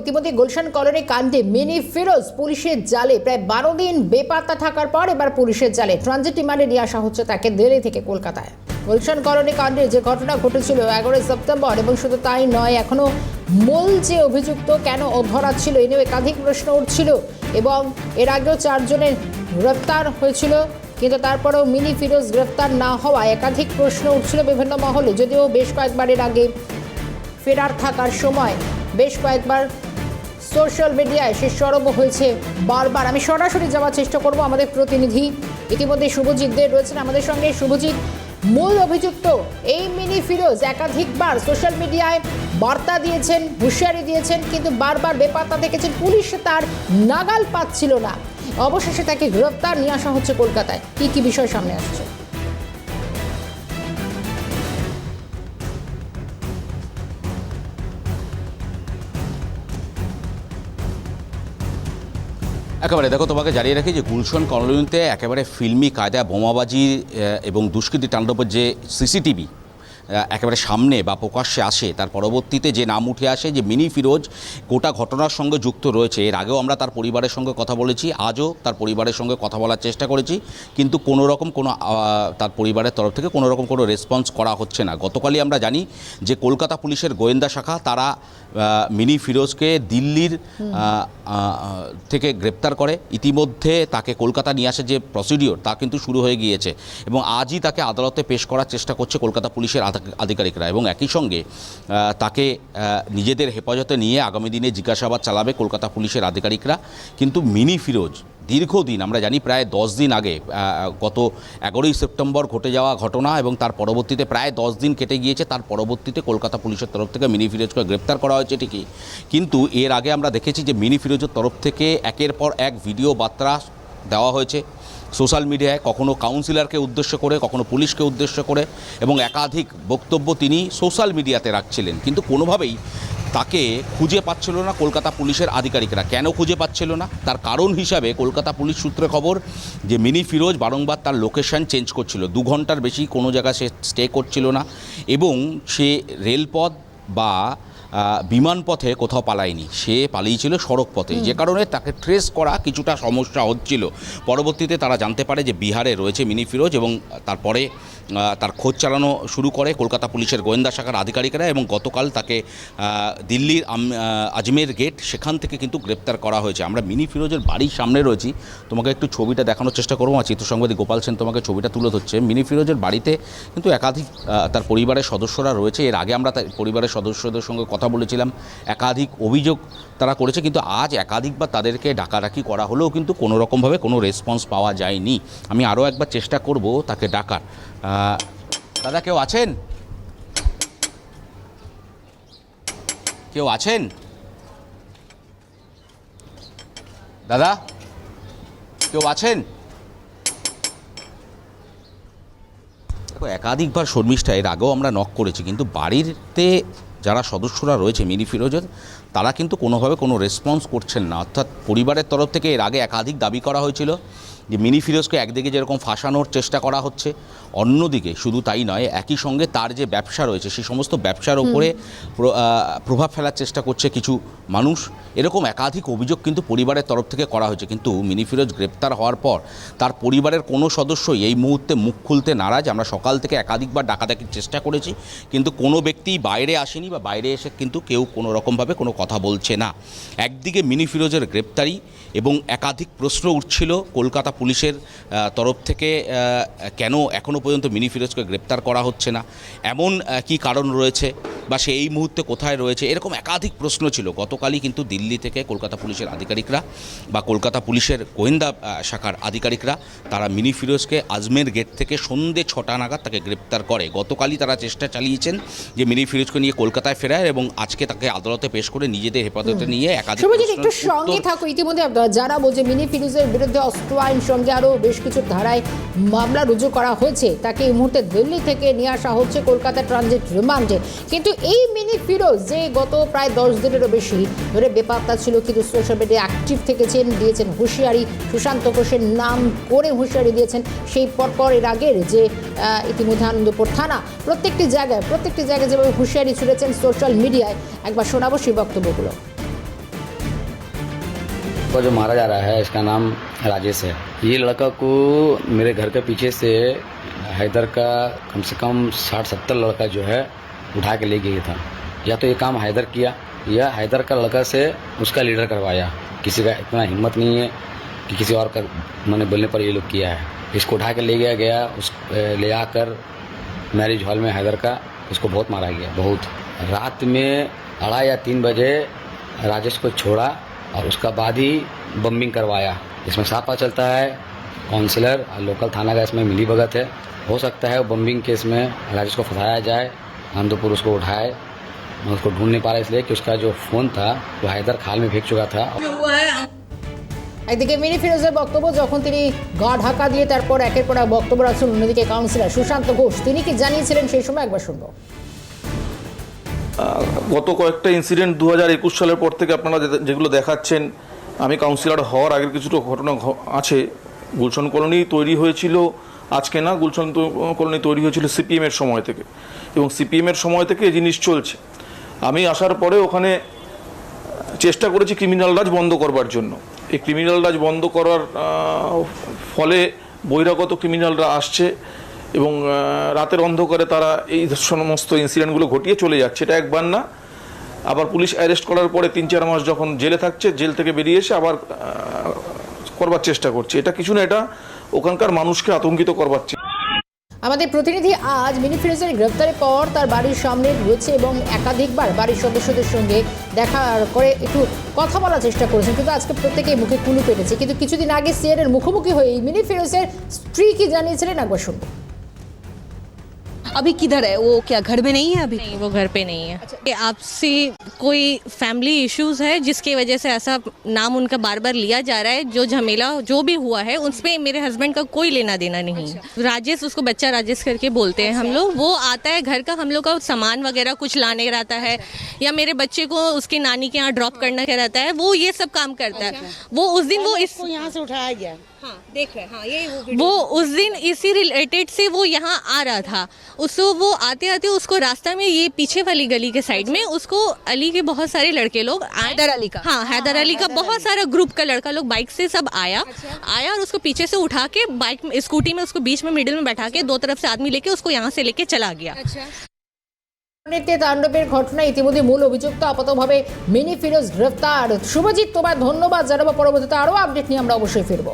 ইতিমধ্যে গুলশান কলোনি কাণ্ডে মিনি ফিরোজ পুলিশের জালে প্রায় বারো দিন বেপাত্তা থাকার পর এবার পুলিশের জালে ট্রানজিট রিমান্ডে নিয়ে আসা হচ্ছে তাকে দিল্লি থেকে কলকাতায়। গুলশান কলোনি কাণ্ডে যে ঘটনা ঘটেছিল এগারোই সেপ্টেম্বর, এবং শুধু তাই নয়, এখনও মূল যে অভিযুক্ত কেন অধরা ছিল এ নিয়ে একাধিক প্রশ্ন উঠছিল, এবং এর আগেও চারজনের গ্রেপ্তার হয়েছিল, কিন্তু তারপরেও মিনি ফিরোজ গ্রেপ্তার না হওয়ায় একাধিক প্রশ্ন উঠছিল বিভিন্ন মহলে, যদিও বেশ কয়েকবার এর আগে ফেরার থাকার সময় বেশ কয়েকবার সোশ্যাল মিডিয়ায় সে সরব হয়েছে বারবার। আমি সরাসরি যাওয়ার চেষ্টা করব আমাদের প্রতিনিধি। ইতিমধ্যে শুভজিৎ দে রয়েছেন আমাদের সঙ্গে। শুভজিৎ, মূল অভিযুক্ত এই মিনি ফিরোজ একাধিকবার সোশ্যাল মিডিয়ায় বার্তা দিয়েছেন, হুঁশিয়ারি দিয়েছেন, কিন্তু বারবার বেপাত্তা দেখেছেন। পুলিশ তার নাগাল পাচ্ছিল না। অবশেষে তাকে গ্রেপ্তার নিয়ে আসা হচ্ছে কলকাতায়। কি কি বিষয় সামনে আসছে? একেবারে দেখো, তোমাকে জানিয়ে রাখি যে গুলশন কলোনিতে একেবারে ফিল্মি কায়দা, বোমাবাজি এবং দুষ্কৃতি তাণ্ডবের যে সিসিটিভি একেবারে সামনে বা প্রকাশ্যে আসে, তার পরবর্তীতে যে নাম উঠে আসে যে মিনি ফিরোজ, গোটা ঘটনার সঙ্গে যুক্ত রয়েছে। এর আগেও আমরা তার পরিবারের সঙ্গে কথা বলেছি, আজও তার পরিবারের সঙ্গে কথা বলার চেষ্টা করেছি, কিন্তু কোনো রকম কোনো তার পরিবারের তরফ থেকে কোনো রকম কোনো রেসপন্স করা হচ্ছে না। গতকালই আমরা জানি যে কলকাতা পুলিশের গোয়েন্দা শাখা, তারা মিনি ফিরোজকে দিল্লির থেকে গ্রেপ্তার করে। ইতিমধ্যে তাকে কলকাতা নিয়ে আসে যে প্রসিডিওর তা কিন্তু শুরু হয়ে গিয়েছে। এবং আজই তাকে আদালতে পেশ করার চেষ্টা করছে কলকাতা পুলিশের আধিকারিকরা। এবং একই সঙ্গে তাকে নিজেদের হেফাজতে নিয়ে আগামী দিনে জিজ্ঞাসাবাদ চালাবে কলকাতা পুলিশের আধিকারিকরা। কিন্তু মিনি ফিরোজ দীর্ঘদিন, আমরা জানি প্রায় দশ দিন আগে গত এগারোই সেপ্টেম্বর ঘটে যাওয়া ঘটনা এবং তার পরবর্তীতে প্রায় দশ দিন কেটে গিয়েছে, তার পরবর্তীতে কলকাতা পুলিশের তরফ থেকে মিনি ফিরোজকে গ্রেপ্তার করা হয়েছে, ঠিকই। কিন্তু এর আগে আমরা দেখেছি যে মিনি ফিরোজের তরফ থেকে একের পর এক ভিডিও বার্তা দেওয়া হয়েছে। সোশ্যাল মিডিয়ায় কখনো কাউন্সিলরকে উদ্দেশ্য করে, কখনো পুলিশকে উদ্দেশ্য করে এবং একাধিক বক্তব্য তিনি সোশ্যাল মিডিয়াতে রাখছিলেন। কিন্তু কোনোভাবেই তাকে খুঁজে পাচ্ছিল না কলকাতা পুলিশের আধিকারিকরা। কেন খুঁজে পাচ্ছিল না? তার কারণ হিসাবে কলকাতা পুলিশ সূত্রে খবর যে মিনি ফিরোজ বারংবার তার লোকেশন চেঞ্জ করছিল। দু ঘণ্টার বেশি কোনো জায়গায় সে স্টে করছিল না এবং সে রেলপথ বা বিমানপথে কোথাও পালায়নি। সে পালিয়েছিল সড়ক পথে যে কারণে তাকে ট্রেস করা কিছুটা সমস্যা হচ্ছিল। পরবর্তীতে তারা জানতে পারে যে বিহারে রয়েছে মিনি ফিরোজ এবং তারপরে তার খোঁজ চালানো শুরু করে কলকাতা পুলিশের গোয়েন্দা শাখার আধিকারিকরা এবং গতকাল তাকে দিল্লির আজমের গেট সেখান থেকে কিন্তু গ্রেপ্তার করা হয়েছে। আমরা মিনি ফিরোজের বাড়ির সামনে রয়েছি। তোমাকে একটু ছবিটা দেখানোর চেষ্টা করব। আর চিত্রসংবাদী গোপাল সেন তোমাকে ছবিটা তুলে ধরছে। মিনি ফিরোজের বাড়িতে কিন্তু একাধিক তার পরিবারের সদস্যরা রয়েছে। এর আগে আমরা তার পরিবারের সদস্যদের সঙ্গে কথা বলেছিলাম, একাধিক অভিযোগ তারা করেছে, কিন্তু আজ একাধিকবার তাদেরকে ডাকাডাকি করা হলেও কিন্তু কোনো রকমভাবে কোনো রেসপন্স পাওয়া যায়নি। আমি আরও একবার চেষ্টা করব তাকে ডাকার। দাদা কেউ আছেন? কেউ আছেন? দাদা, কেউ আছেন? দেখো, একাধিকবার শর্মিষ্ঠা, এর আগেও আমরা নক করেছি, কিন্তু বাড়িতে যারা সদস্যরা রয়েছে মিনি ফিরোজের, তারা কিন্তু কোনোভাবে কোনো রেসপন্স করছেন না। অর্থাৎ পরিবারের তরফ থেকে এর আগে একাধিক দাবি করা হয়েছিল যে মিনি ফিরোজকে একদিকে যেরকম ফাঁসানোর চেষ্টা করা হচ্ছে অন্যদিকে শুধু তাই নয় একই সঙ্গে তার যে ব্যবসা রয়েছে সেই সমস্ত ব্যবসার ওপরে প্রভাব ফেলার চেষ্টা করছে কিছু মানুষ। এরকম একাধিক অভিযোগ কিন্তু পরিবারের তরফ থেকে করা হয়েছে। কিন্তু মিনি ফিরোজ গ্রেপ্তার হওয়ার পর তার পরিবারের কোনো সদস্যই এই মুহূর্তে মুখ খুলতে নারাজ। আমরা সকাল থেকে একাধিকবার ডাকাডাকির চেষ্টা করেছি কিন্তু কোনো ব্যক্তি বাইরে আসেনি বা বাইরে এসে কিন্তু কেউ কোনো রকমভাবে কোনো কথা বলছে না। একদিকে মিনি ফিরোজের গ্রেপ্তারি এবং একাধিক প্রশ্ন উঠছিল। কলকাতা পুলিশের তরফ থেকে কেন এখনও পর্যন্ত মিনি ফিরোজকে গ্রেপ্তার করা হচ্ছে না। এমন কি কারণ রয়েছে? বা সে এই মুহূর্তে কোথায় রয়েছে এরকম একাধিক প্রশ্ন ছিল। গতকালই কিন্তু দিল্লি থেকে কলকাতা পুলিশের আধিকারিকরা বা কলকাতা পুলিশের গোয়েন্দা শাখার আধিকারিকরা তারা মিনি ফিরোজকে আজমের গেট থেকে সন্ধে ছটা নাগাদ তাকে গ্রেপ্তার করে। গতকালই তারা চেষ্টা চালিয়েছেন যে মিনি ফিরোজকে নিয়ে কলকাতায় ফেরায় এবং আজকে তাকে আদালতে পেশ করে নিজেদের হেফাজতে নিয়ে একাধিক একটু সঙ্গে থাকো ইতিমধ্যে। যারা বলছে মিনি ফিরোজের বিরুদ্ধে অস্ত্র আইন সঙ্গে আরও বেশ কিছু ধারায় মামলা রুজু করা হয়েছে তাকে এই মুহূর্তে দিল্লি থেকে নিয়ে আসা হচ্ছে কলকাতা ট্রানজিট রিমান্ডে। কিন্তু এই মিনি ফিরোজ যে গত প্রায় দশ দিনেরও বেশি ধরে বেপাত্তা ছিল কিন্তু সোশ্যাল মিডিয়া অ্যাক্টিভ থেকেছেন দিয়েছেন হুঁশিয়ারি সুশান্ত ঘোষের নাম করে হুঁশিয়ারি দিয়েছেন সেই পরপর এর আগের যে আহ, ইতিমধ্যে আনন্দপুর থানা প্রত্যেকটি জায়গায় প্রত্যেকটি জায়গায় যেভাবে হুঁশিয়ারি ছুড়েছেন সোশ্যাল মিডিয়ায় একবার শোনাবো সেই বক্তব্যগুলো को जो मारा जा रहा है इसका नाम राजेश है ये लड़का को मेरे घर के पीछे से हैदर का कम से कम साठ सत्तर लड़का जो है उठा के ले गया था। या तो ये काम हैदर किया, या हैदर का लड़का से उसका लीडर करवाया। किसी का इतना हिम्मत नहीं है कि किसी और का मैंने बोलने पर ये लोग किया है। इसको उठा के ले गया गया, उस ले आकर मैरिज हॉल में हैदर का, उसको बहुत मारा गया, बहुत। रात में अढ़ाई या तीन बजे राजेश को छोड़ा और उसका बाद ही बम्बिंग करवाया। इसमें साफ़ पता चलता है, काउंसिलर लोकल थाना का इसमें मिली भगत है। हो सकता है वो बम्बिंग केस में राजेश को फंसाया जाए आनंदपुर उसको उठाए मैं उसको ढूंढ नहीं पा रहा इसलिए कि उसका जो फ़ोन था वो हैदर खाल में फेंक चुका था একদিকে মিনি ফিরোজের বক্তব্য যখন তিনি গা ঢাকা দিয়ে তারপর একের পর এক বক্তব্য রাখছেন অন্যদিকে কাউন্সিলর সুশান্ত ঘোষ তিনি কি জানিয়েছিলেন সেই সময় একবার শুনবো আহ, গত কয়েকটা ইনসিডেন্ট দু হাজার একুশ সালের পর থেকে আপনারা যে- যেগুলো দেখাচ্ছেন আমি কাউন্সিলর হওয়ার আগের কিছুটা ঘটনা ঘ- আছে গুলশন কলোনি তৈরি হয়েছিল আজকে না গুলশন কলোনি তৈরি হয়েছিল সিপিএম এর সময় থেকে। এবং সিপিএম এর সময় থেকে এই জিনিস চলছে। আমি আসার পরে ওখানে চেষ্টা করেছি ক্রিমিনাল রাজ বন্ধ করবার জন্য। এই ক্রিমিনাল রাজ বন্ধ করার ফলে বহিরাগত ক্রিমিনালরা আসছে এবং রাতের অন্ধকারে তারা এই সমস্ত ইনসিডেন্টগুলো ঘটিয়ে চলে যাচ্ছে। এটা একবার না, আবার পুলিশ অ্যারেস্ট করার পরে তিন চার মাস যখন জেলে থাকছে, জেল থেকে বেরিয়ে এসে আবার করবার চেষ্টা করছে। এটা কিছু না, এটা ওখানকার মানুষকে আতঙ্কিত করবার আমাদের প্রতিনিধি আজ মিনি ফিরোজের গ্রেপ্তারের পর তার বাড়ির সামনে রয়েছে এবং একাধিকবার বাড়ির সদস্যদের সঙ্গে দেখা করে একটু কথা বলার চেষ্টা করেছেন। কিন্তু আজকে প্রত্যেকেই মুখে কুলু পেটেছে। কিন্তু কিছুদিন আগে সিএনের মুখোমুখি হয়ে মিনি ফিরোজের স্ত্রী কি জানিয়েছিলেন একবার শুনব। अभी किधर है? वो क्या घर में नहीं है अभी? नहीं वो घर पे नहीं है। ये आपसी कोई फैमिली इश्यूज़ है जिसकी वजह से ऐसा नाम उनका बार बार लिया जा रहा है? जो झमेला जो भी हुआ है उसमें मेरे हस्बैंड का कोई लेना देना नहीं है। राजेश उसको बच्चा राजेश करके बोलते हैं हम लोग। वो आता है घर का हम लोग का सामान वगैरह कुछ लाने रहता है। या मेरे बच्चे को उसकी नानी के यहाँ ड्रॉप करना रहता है वो ये सब काम करता है। वो उस दिन वो इस यहाँ से उठाया गया। हाँ देख रहे हैं हाँ यही वो वो उस दिन इसी रिलेटेड से वो यहाँ आ रहा था उसको वो आते आते उसको रास्ता में ये पीछे वाली गली के साइड में उसको अली के बहुत सारे लड़के लोग आए हैदर अली का? हाँ हैदर अली का बहुत सारा ग्रुप का लड़का लोग बाइक से सब आया आया और उसको पीछे से उठा के बाइक में स्कूटी में उसको बीच में मिडिल में बैठा के दो तरफ से आदमी लेके उसको यहाँ से लेके चला गया নেতৃত্বে তাণ্ডবের ঘটনায় ইতিমধ্যে মূল অভিযুক্ত আপাতভাবে মিনি ফিরোজ গ্রেফতার শুভজিৎ তোমার ধন্যবাদ জানাবো পরবর্তীতে আরও আপডেট নিয়ে আমরা অবশ্যই ফিরবো